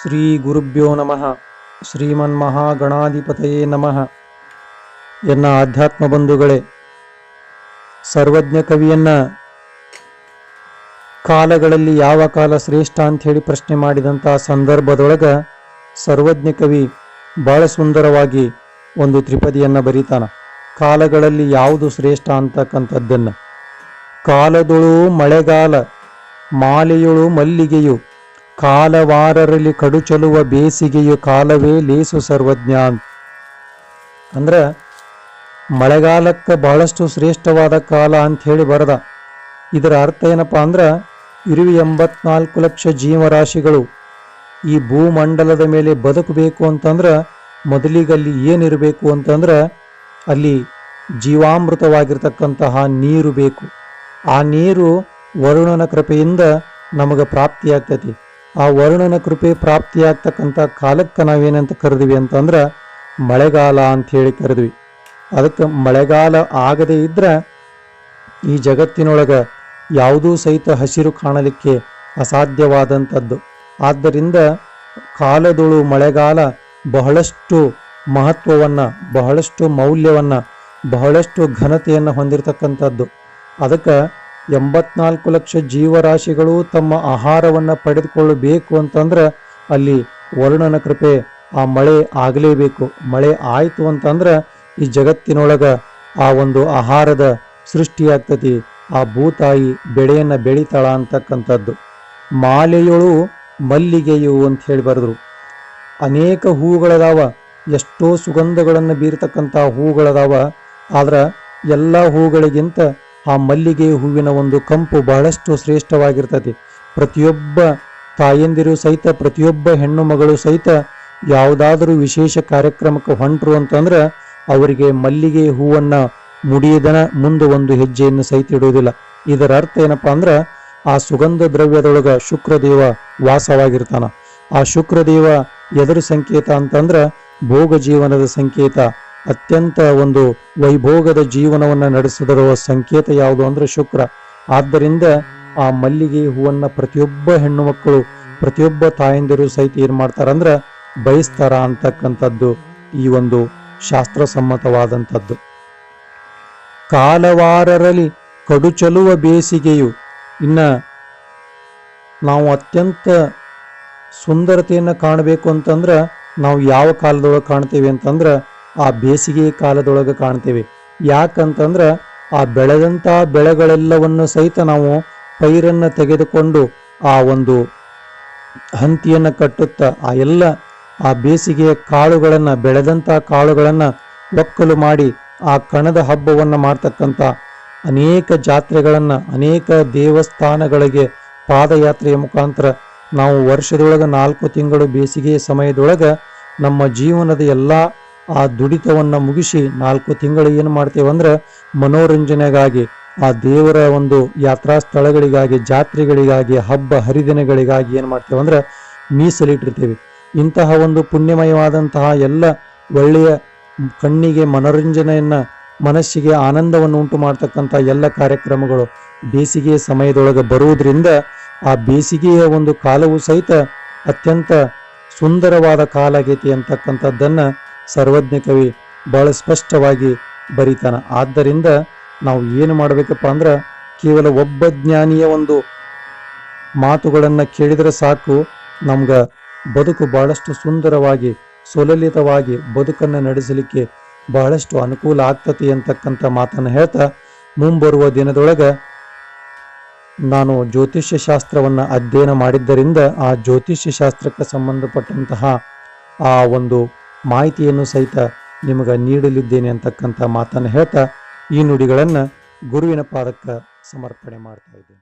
ಶ್ರೀ ಗುರುಭ್ಯೋ ನಮಃ. ಶ್ರೀಮನ್ ಶ್ರೀಮನ್ಮಹಾಗಣಾಧಿಪತಯೇ ನಮಃ. ಎನ್ನ ಆಧ್ಯಾತ್ಮ ಬಂಧುಗಳೇ ಸರ್ವಜ್ಞ ಕವಿಯನ್ನ ಕಾಲಗಳಲ್ಲಿ ಯಾವ ಕಾಲ ಶ್ರೇಷ್ಠ ಅಂತ ಹೇಳಿ ಪ್ರಶ್ನೆ ಮಾಡಿದಂಥ ಸಂದರ್ಭದೊಳಗ ಸರ್ವಜ್ಞ ಕವಿ ಬಹಳ ಸುಂದರವಾಗಿ ಒಂದು ತ್ರಿಪದಿಯನ್ನ ಬರೀತಾನ. ಕಾಲಗಳಲ್ಲಿ ಯಾವುದು ಶ್ರೇಷ್ಠ ಅಂತಕ್ಕಂಥದ್ದನ್ನು. ಕಾಲದೊಳು ಮಳೆಗಾಲ, ಮಾಲೆಯೊಳು ಮಲ್ಲಿಗೆಯು ಕಾಲವಾರರಲ್ಲಿ ಕಡುಚಲುವ ಬೇಸಿಗೆಯು ಕಾಲವೇ ಲೇಸು ಸರ್ವಜ್ಞ ಅಂದ್ರೆ ಮಳೆಗಾಲಕ್ಕೆ ಬಹಳಷ್ಟು ಶ್ರೇಷ್ಠವಾದ ಕಾಲ ಅಂತ ಹೇಳಿ ಬರದ. ಇದರ ಅರ್ಥ ಏನಪ್ಪಾ ಅಂದ್ರೆ ಇರುವಿ ಎಂಬತ್ನಾಲ್ಕು ಲಕ್ಷ ಜೀವರಾಶಿಗಳು ಈ ಭೂಮಂಡಲದ ಮೇಲೆ ಬದುಕಬೇಕು ಅಂತಂದ್ರ ಮೊದಲಿಗಲ್ಲಿ ಏನಿರಬೇಕು ಅಂತಂದ್ರೆ ಅಲ್ಲಿ ಜೀವಾಮೃತವಾಗಿರ್ತಕ್ಕಂತಹ ನೀರು ಬೇಕು. ಆ ನೀರು ವರುಣನ ಕೃಪೆಯಿಂದ ನಮಗೆ ಪ್ರಾಪ್ತಿಯಾಗ್ತತಿ. ಆ ವರುಣನ ಕೃಪೆ ಪ್ರಾಪ್ತಿಯಾಗ್ತಕ್ಕಂಥ ಕಾಲಕ್ಕೆ ನಾವೇನಂತ ಕರೆದ್ವಿ ಅಂತಂದ್ರೆ ಮಳೆಗಾಲ ಅಂತ ಹೇಳಿ ಕರೆದ್ವಿ. ಅದಕ್ಕೆ ಮಳೆಗಾಲ ಆಗದೇ ಇದ್ರೆ ಈ ಜಗತ್ತಿನೊಳಗೆ ಯಾವುದೂ ಸಹಿತ ಹಸಿರು ಕಾಣಲಿಕ್ಕೆ ಅಸಾಧ್ಯವಾದಂಥದ್ದು. ಆದ್ದರಿಂದ ಕಾಲದೊಳು ಮಳೆಗಾಲ ಬಹಳಷ್ಟು ಮಹತ್ವವನ್ನು, ಬಹಳಷ್ಟು ಮೌಲ್ಯವನ್ನು, ಬಹಳಷ್ಟು ಘನತೆಯನ್ನು ಹೊಂದಿರತಕ್ಕಂಥದ್ದು. ಅದಕ್ಕೆ ಎಂಬತ್ನಾಲ್ಕು ಲಕ್ಷ ಜೀವರಾಶಿಗಳು ತಮ್ಮ ಆಹಾರವನ್ನು ಪಡೆದುಕೊಳ್ಳಬೇಕು ಅಂತಂದ್ರೆ ಅಲ್ಲಿ ವರುಣನ ಕೃಪೆ, ಆ ಮಳೆ ಆಗಲೇಬೇಕು. ಮಳೆ ಆಯಿತು ಅಂತಂದ್ರೆ ಈ ಜಗತ್ತಿನೊಳಗ ಆ ಒಂದು ಆಹಾರದ ಸೃಷ್ಟಿಯಾಗ್ತತಿ ಆ ಭೂತಾಯಿ ಬೆಳೆಯನ್ನು ಬೆಳೀತಾಳ ಅಂತಕ್ಕಂಥದ್ದು. ಮಾಲೆಯೊಳು ಮಲ್ಲಿಗೆಯು ಅಂತ ಹೇಳಿ ಬರೆದ್ರು. ಅನೇಕ ಹೂಗಳದಾವ ಎಷ್ಟೋ ಸುಗಂಧಗಳನ್ನು ಬೀರ್ತಕ್ಕಂಥ ಹೂಗಳದಾವ ಆದ್ರೆ ಎಲ್ಲ ಹೂಗಳಿಗಿಂತ ಆ ಮಲ್ಲಿಗೆ ಹೂವಿನ ಒಂದು ಕಂಪು ಬಹಳಷ್ಟು ಶ್ರೇಷ್ಠವಾಗಿರ್ತದೆ. ಪ್ರತಿಯೊಬ್ಬ ತಾಯಂದಿರು ಸಹಿತ, ಪ್ರತಿಯೊಬ್ಬ ಹೆಣ್ಣು ಮಗಳು ಸಹಿತ ಯಾವುದಾದರೂ ವಿಶೇಷ ಕಾರ್ಯಕ್ರಮಕ್ಕೆ ಹೊಂಟರು ಅಂತಂದ್ರೆ ಅವರಿಗೆ ಮಲ್ಲಿಗೆ ಹೂವನ್ನು ಮುಡಿಯದನ ಮುಂದೆ ಒಂದು ಹೆಜ್ಜೆಯನ್ನು ಸಹಿತ ಇಡುವುದಿಲ್ಲ. ಇದರ ಅರ್ಥ ಏನಪ್ಪಾ ಅಂದ್ರೆ ಆ ಸುಗಂಧ ದ್ರವ್ಯದೊಳಗ ಶುಕ್ರದೇವ ವಾಸವಾಗಿರ್ತಾನ. ಆ ಶುಕ್ರದೇವ ಎದುರು ಸಂಕೇತ ಅಂತಂದ್ರ ಭೋಗ ಜೀವನದ ಸಂಕೇತ. ಅತ್ಯಂತ ಒಂದು ವೈಭೋಗದ ಜೀವನವನ್ನು ನಡೆಸಿದರುವ ಸಂಕೇತ ಯಾವುದು ಅಂದ್ರೆ ಶುಕ್ರ. ಆದ್ದರಿಂದ ಆ ಮಲ್ಲಿಗೆ ಹೂವನ್ನ ಪ್ರತಿಯೊಬ್ಬ ಹೆಣ್ಣು ಮಕ್ಕಳು, ಪ್ರತಿಯೊಬ್ಬ ತಾಯಂದಿರು ಸಹಿತ ಏನ್ ಮಾಡ್ತಾರಂದ್ರ ಬಯಸ್ತಾರ ಅಂತಕ್ಕಂಥದ್ದು ಈ ಒಂದು ಶಾಸ್ತ್ರಸಮ್ಮತವಾದಂಥದ್ದು. ಕಾಲವಾರರಲ್ಲಿ ಕಡುಚಲುವ ಬೇಸಿಗೆಯು ಇನ್ನ ನಾವು ಅತ್ಯಂತ ಸುಂದರತೆಯನ್ನು ಕಾಣಬೇಕು ಅಂತಂದ್ರೆ ನಾವು ಯಾವ ಕಾಲದೊಳಗೆ ಕಾಣ್ತೇವೆ ಅಂತಂದ್ರ ಆ ಬೇಸಿಗೆ ಕಾಲದೊಳಗೆ ಕಾಣ್ತೇವೆ. ಯಾಕಂತಂದ್ರೆ ಆ ಬೆಳೆದಂತ ಬೆಳೆಗಳೆಲ್ಲವನ್ನು ಸಹಿತ ನಾವು ಪೈರನ್ನು ತೆಗೆದುಕೊಂಡು ಆ ಒಂದು ಹಂತಿಯನ್ನು ಕಟ್ಟುತ್ತಾ ಆ ಎಲ್ಲ ಆ ಬೇಸಿಗೆಯ ಕಾಳುಗಳನ್ನು, ಬೆಳೆದಂಥ ಕಾಳುಗಳನ್ನು ಒಕ್ಕಲು ಮಾಡಿ ಆ ಕಣದ ಹಬ್ಬವನ್ನು ಮಾಡ್ತಕ್ಕಂಥ ಅನೇಕ ಜಾತ್ರೆಗಳನ್ನು, ಅನೇಕ ದೇವಸ್ಥಾನಗಳಿಗೆ ಪಾದಯಾತ್ರೆಯ ಮುಖಾಂತರ ನಾವು ವರ್ಷದೊಳಗೆ ನಾಲ್ಕು ತಿಂಗಳು ಬೇಸಿಗೆಯ ಸಮಯದೊಳಗೆ ನಮ್ಮ ಜೀವನದ ಎಲ್ಲ ಆ ದುಡಿತವನ್ನು ಮುಗಿಸಿ ನಾಲ್ಕು ತಿಂಗಳು ಏನು ಮಾಡ್ತೇವೆ ಅಂದ್ರೆ ಮನೋರಂಜನೆಗಾಗಿ, ಆ ದೇವರ ಒಂದು ಯಾತ್ರಾ ಸ್ಥಳಗಳಿಗಾಗಿ, ಜಾತ್ರೆಗಳಿಗಾಗಿ, ಹಬ್ಬ ಹರಿದಿನಗಳಿಗಾಗಿ ಏನು ಮಾಡ್ತೇವೆ ಅಂದ್ರೆ ಮೀಸಲಿಟ್ಟಿರ್ತೇವೆ. ಇಂತಹ ಒಂದು ಪುಣ್ಯಮಯವಾದಂತಹ ಎಲ್ಲ ಒಳ್ಳೆಯ ಕಣ್ಣಿಗೆ ಮನೋರಂಜನೆಯನ್ನು, ಮನಸ್ಸಿಗೆ ಆನಂದವನ್ನು ಉಂಟು ಮಾಡ್ತಕ್ಕಂಥ ಎಲ್ಲ ಕಾರ್ಯಕ್ರಮಗಳು ಬೇಸಿಗೆಯ ಸಮಯದೊಳಗೆ ಬರುವುದರಿಂದ ಆ ಬೇಸಿಗೆಯ ಒಂದು ಕಾಲವು ಸಹಿತ ಅತ್ಯಂತ ಸುಂದರವಾದ ಕಾಲ ಆಗೈತಿ ಅಂತಕ್ಕಂಥದ್ದನ್ನ ಸರ್ವಜ್ಞ ಕವಿ ಬಹಳ ಸ್ಪಷ್ಟವಾಗಿ ಬರೀತಾನ. ಆದ್ದರಿಂದ ನಾವು ಏನು ಮಾಡಬೇಕಪ್ಪ ಅಂದ್ರೆ ಕೇವಲ ಒಬ್ಬ ಜ್ಞಾನಿಯ ಒಂದು ಮಾತುಗಳನ್ನು ಕೇಳಿದರೆ ಸಾಕು. ನಮ್ಗ ಬದುಕು ಬಹಳಷ್ಟು ಸುಂದರವಾಗಿ, ಸುಲಲಿತವಾಗಿ ಬದುಕನ್ನು ನಡೆಸಲಿಕ್ಕೆ ಬಹಳಷ್ಟು ಅನುಕೂಲ ಆಗ್ತತಿ ಅಂತಕ್ಕಂಥ ಮಾತನ್ನು ಹೇಳ್ತಾ ಮುಂಬರುವ ದಿನದೊಳಗ ನಾನು ಜ್ಯೋತಿಷ್ಯ ಶಾಸ್ತ್ರವನ್ನು ಅಧ್ಯಯನ ಮಾಡಿದ್ದರಿಂದ ಆ ಜ್ಯೋತಿಷ್ಯ ಶಾಸ್ತ್ರಕ್ಕೆ ಸಂಬಂಧಪಟ್ಟಂತಹ ಆ ಒಂದು ಮಾಹಿತಿಯನ್ನು ಸಹಿತ ನಿಮಗೆ ನೀಡಲಿದ್ದೇನೆ ಅಂತಕ್ಕಂಥ ಮಾತನ್ನು ಹೇಳ್ತಾ ಈ ನುಡಿಗಳನ್ನು ಗುರುವಿನ ಪಾದಕ್ಕೆ ಸಮರ್ಪಣೆ ಮಾಡ್ತಾ ಇದ್ದೇನೆ.